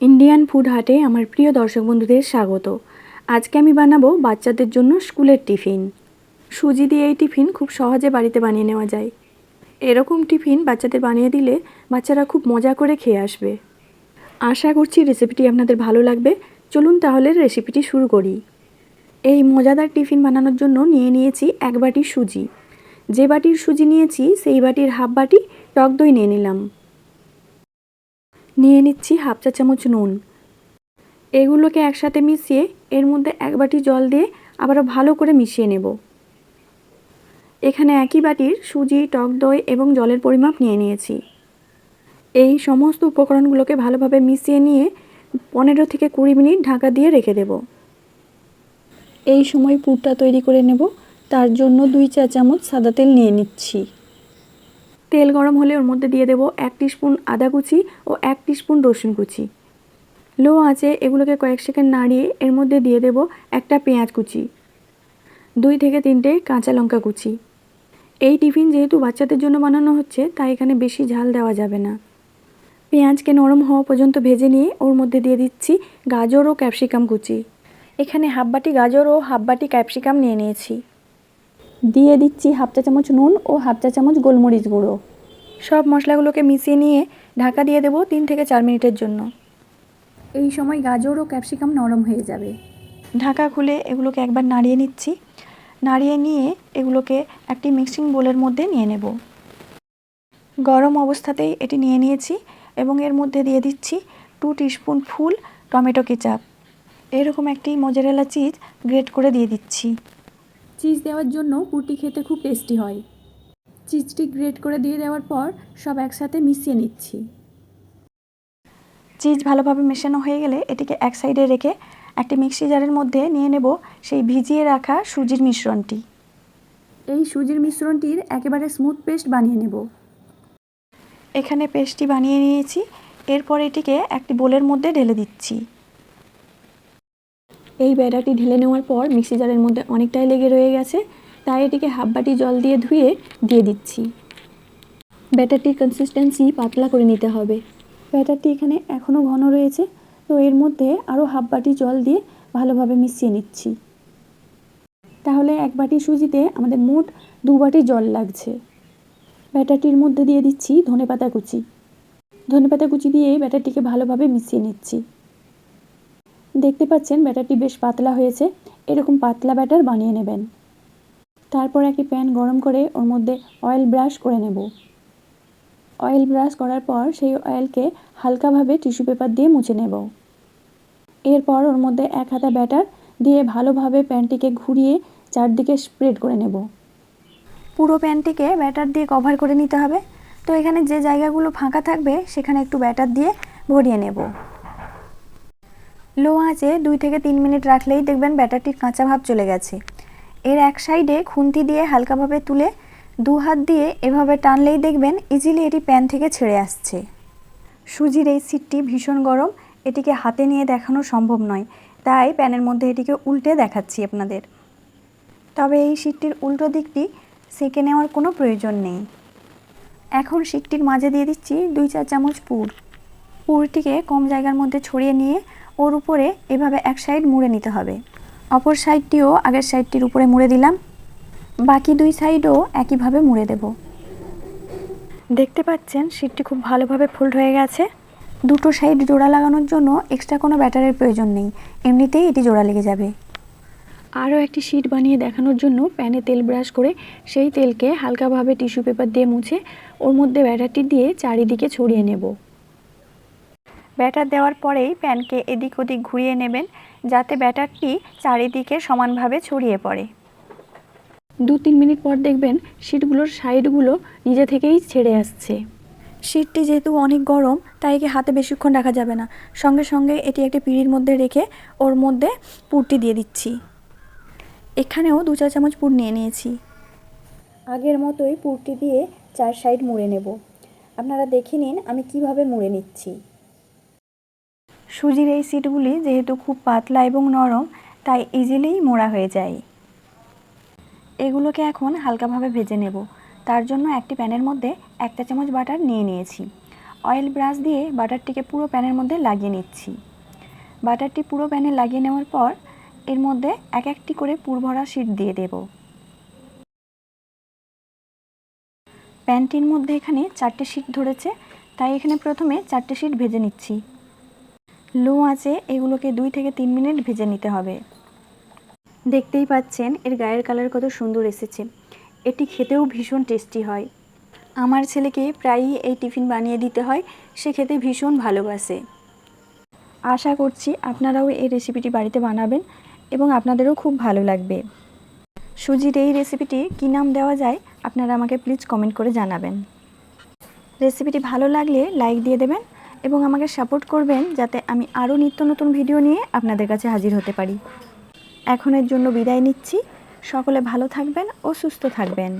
Indian food হাটে আমার প্রিয় দর্শক বন্ধুদের স্বাগত। আজকে আমি বানাবো বাচ্চাদের জন্য স্কুলের টিফিন। সুজি দিয়ে এই টিফিন খুব সহজে বাড়িতে বানিয়ে নেওয়া যায়। এরকম টিফিন বাচ্চাদের বানিয়ে দিলে বাচ্চারা খুব মজা করে খেয়ে আসবে। আশা করছি রেসিপিটি আপনাদের ভালো লাগবে। চলুন তাহলে রেসিপিটি শুরু করি। এই মজাদার টিফিন বানানোর জন্য নিয়ে নিয়েছি এক বাটি সুজি। যে বাটির সুজি নিয়েছি, সেই বাটির হাফ বাটি টক দই নিয়ে নিলাম। নিয়ে নিচ্ছি হাফ চা চামচ নুন। এগুলোকে একসাথে মিশিয়ে এর মধ্যে এক বাটি জল দিয়ে আবারও ভালো করে মিশিয়ে নেব। এখানে একই বাটির সুজি, টক দই এবং জলের পরিমাপ নিয়ে নিয়েছি। এই সমস্ত উপকরণগুলোকে ভালোভাবে মিশিয়ে নিয়ে পনেরো থেকে কুড়ি মিনিট ঢাকা দিয়ে রেখে দেব। এই সময় পুরটা তৈরি করে নেব। তার জন্য দুই চা চামচ সাদা তেল নিয়ে নিচ্ছি। তেল গরম হলে ওর মধ্যে দিয়ে দেবো এক স্পুন আদা কুচি ও এক স্পুন রসুন কুচি। লো আঁচে এগুলোকে কয়েক সেকেন্ড নাড়িয়ে এর মধ্যে দিয়ে দেব একটা পেঁয়াজ কুচি, দুই থেকে তিনটে কাঁচা লঙ্কা কুচি। এই টিফিন যেহেতু বাচ্চাদের জন্য বানানো হচ্ছে, তাই এখানে বেশি ঝাল দেওয়া যাবে না। পেঁয়াজকে নরম হওয়া পর্যন্ত ভেজে নিয়ে ওর মধ্যে দিয়ে দিচ্ছি গাজর ও ক্যাপসিকাম কুচি। এখানে হাফ বাটি গাজর ও হাফ বাটি ক্যাপসিকাম নিয়ে নিয়েছি। দিয়ে দিচ্ছি হাফ চা চামচ নুন ও হাফ চা চামচ গোলমরিচ গুঁড়ো। সব মশলাগুলোকে মিশিয়ে নিয়ে ঢাকা দিয়ে দেবো তিন থেকে চার মিনিটের জন্য। এই সময় গাজর ও ক্যাপসিকাম নরম হয়ে যাবে। ঢাকা খুলে এগুলোকে একবার নাড়িয়ে নিচ্ছি। নাড়িয়ে নিয়ে এগুলোকে একটি মিক্সিং বোলের মধ্যে নিয়ে নেব। গরম অবস্থাতেই এটি নিয়ে নিয়েছি এবং এর মধ্যে দিয়ে দিচ্ছি two teaspoon full tomato ketchup. এরকম একটি মোজারেলা চিজ গ্রেট করে দিয়ে দিচ্ছি। চিজ দেওয়ার জন্য পুটি খেতে খুব টেস্টি হয়। চিজটি গ্রেট করে দিয়ে দেওয়ার পর সব একসাথে মিশিয়ে নিচ্ছি। চিজ ভালোভাবে মেশানো হয়ে গেলে এটিকে এক সাইডে রেখে একটি মিক্সি জারের মধ্যে নিয়ে নেব সেই ভিজিয়ে রাখা সুজির মিশ্রণটি। এই সুজির মিশ্রণটির একেবারে স্মুথ পেস্ট বানিয়ে নেব। এখানে পেস্টটি বানিয়ে নিয়েছি এরপর এটিকে একটি বোলের মধ্যে ঢেলে দিচ্ছি। এই ব্যাটারটি ঢেলে নেওয়ার পর মিক্সি জারের মধ্যে অনেকটাই লেগে রয়ে গেছে তাই এটিকে হাফ বাটি জল দিয়ে ধুয়ে দিয়ে দিচ্ছি। ব্যাটারটির কনসিস্টেন্সি পাতলা করে নিতে হবে। ব্যাটারটি এখানে এখনও ঘন রয়েছে, তো এর মধ্যে আরও হাফ বাটি জল দিয়ে ভালোভাবে মিশিয়ে নিচ্ছি। তাহলে এক বাটি সুজিতে আমাদের মোট দু বাটি জল লাগছে। ব্যাটারটির মধ্যে দিয়ে দিচ্ছি ধনেপাতা কুচি। ধনেপাতা কুচি দিয়ে ব্যাটারটিকে ভালোভাবে মিশিয়ে নিচ্ছি। দেখতে পাচ্ছেন ব্যাটারটি বেশ পাতলা হয়েছে, এরকম পাতলা ব্যাটার বানিয়ে নেবেন। তারপর একটি প্যান গরম করে ওর মধ্যে অয়েল ব্রাশ করে নেব। অয়েল ব্রাশ করার পর সেই অয়েলকে হালকাভাবে টিস্যু পেপার দিয়ে মুছে নেব। এরপর ওর মধ্যে এক হাতা ব্যাটার দিয়ে ভালোভাবে প্যানটিকে ঘুরিয়ে চারদিকে স্প্রেড করে নেব। পুরো প্যানটিকে ব্যাটার দিয়ে কভার করে নিতে হবে। তো এখানে যে জায়গাগুলো ফাঁকা থাকবে, সেখানে একটু ব্যাটার দিয়ে ভরিয়ে নেব। লো আঁচে দুই থেকে তিন মিনিট রাখলেই দেখবেন ব্যাটারটির কাঁচা ভাব চলে গেছে। এর এক সাইডে খুন্তি দিয়ে হালকাভাবে তুলে দু হাত দিয়ে এভাবে টানলেই দেখবেন ইজিলি এটি প্যান থেকে ছেড়ে আসছে। সুজির এই সিটটি ভীষণ গরম, এটিকে হাতে নিয়ে দেখানো সম্ভব নয়। তাই প্যানের মধ্যে এটিকে উল্টে দেখাচ্ছি আপনাদের। তবে এই শিটটির উল্টো দিকটি সেঁকে নেওয়ার কোনো প্রয়োজন নেই। এখন শিকটির মাঝে দিয়ে দিচ্ছি দুই চার চামচ পুর। পুরটিকে কম জায়গার মধ্যে ছড়িয়ে নিয়ে ওর উপরে এভাবে এক সাইড মুড়ে নিতে হবে। অপর সাইডটিও আগের সাইডটির উপরে মুড়ে দিলাম। বাকি দুই সাইডও একইভাবে মুড়ে দেব। দেখতে পাচ্ছেন, শিটটি খুব ভালোভাবে ফোল্ড হয়ে গেছে। দুটো সাইড জোড়া লাগানোর জন্য এক্সট্রা কোনো ব্যাটারের প্রয়োজন নেই। এমনিতেই এটি জোড়া লেগে যাবে। আরও একটি শিট বানিয়ে দেখানোর জন্য প্যানে তেল ব্রাশ করে সেই তেলকে হালকাভাবে টিস্যু পেপার দিয়ে মুছে, ওর মধ্যে ব্যাটারটি দিয়ে চারিদিকে ছড়িয়ে নেব। ব্যাটার দেওয়ার পরেই প্যানকে এদিক ওদিক ঘুরিয়ে নেবেন যাতে ব্যাটারটি চারিদিকে সমানভাবে ছড়িয়ে পড়ে। দু তিন মিনিট পর দেখবেন শিটগুলোর সাইডগুলো নিজে থেকেই ছেড়ে আসছে। শিটটি যেহেতু অনেক গরম তাই একে হাতে বেশিক্ষণ রাখা যাবে না। সঙ্গে সঙ্গে এটি একটি পিঁড়ির মধ্যে রেখে ওর মধ্যে পুরটি দিয়ে দিচ্ছি। এখানেও দু চা চামচ পুর নিয়ে নিয়েছি। আগের মতোই পুরটি দিয়ে চার সাইড মুড়ে নেব। আপনারা দেখে নিন আমি কীভাবে মুড়ে নিচ্ছি। সুজির এই সিটগুলি যেহেতু খুব পাতলা এবং নরম, তাই ইজিলিই মোড়া হয়ে যায়। এগুলোকে এখন হালকাভাবে ভেজে নেব। তার জন্য একটি প্যানের মধ্যে একটা চামচ বাটার নিয়ে নিয়েছি। অয়েল ব্রাশ দিয়ে বাটারটিকে পুরো প্যানের মধ্যে লাগিয়ে নিচ্ছি। বাটারটি পুরো প্যানে লাগিয়ে নেওয়ার পর এর মধ্যে এক একটি করে পুর ভরা শিট দিয়ে দেব। প্যানটির মধ্যে এখানে চারটে শিট ধরেছে, তাই এখানে প্রথমে চারটে শিট ভেজে নিচ্ছি। লো আঁচে এগুলোকে দুই থেকে তিন মিনিট ভেজে নিতে হবে। দেখতেই পাচ্ছেন, এর গায়ের কালার কত সুন্দর এসেছে। এটি খেতেও ভীষণ টেস্টি হয়। আমার ছেলেকে প্রায়ই এই টিফিন বানিয়ে দিতে হয়, সে খেতে ভীষণ ভালোবাসে। আশা করছি আপনারাও এই রেসিপিটি বাড়িতে বানাবেন এবং আপনাদেরও খুব ভালো লাগবে। সুজির এই রেসিপিটি কী নাম দেওয়া যায়, আপনারা আমাকে প্লিজ কমেন্ট করে জানাবেন। রেসিপিটি ভালো লাগলে লাইক দিয়ে দেবেন এবং আমাকে সাপোর্ট করবেন যাতে আমি আরও নিত্য নতুন ভিডিও নিয়ে আপনাদের কাছে হাজির হতে পারি। এখনের জন্য বিদায় নিচ্ছি। সকলে ভালো থাকবেন ও সুস্থ থাকবেন।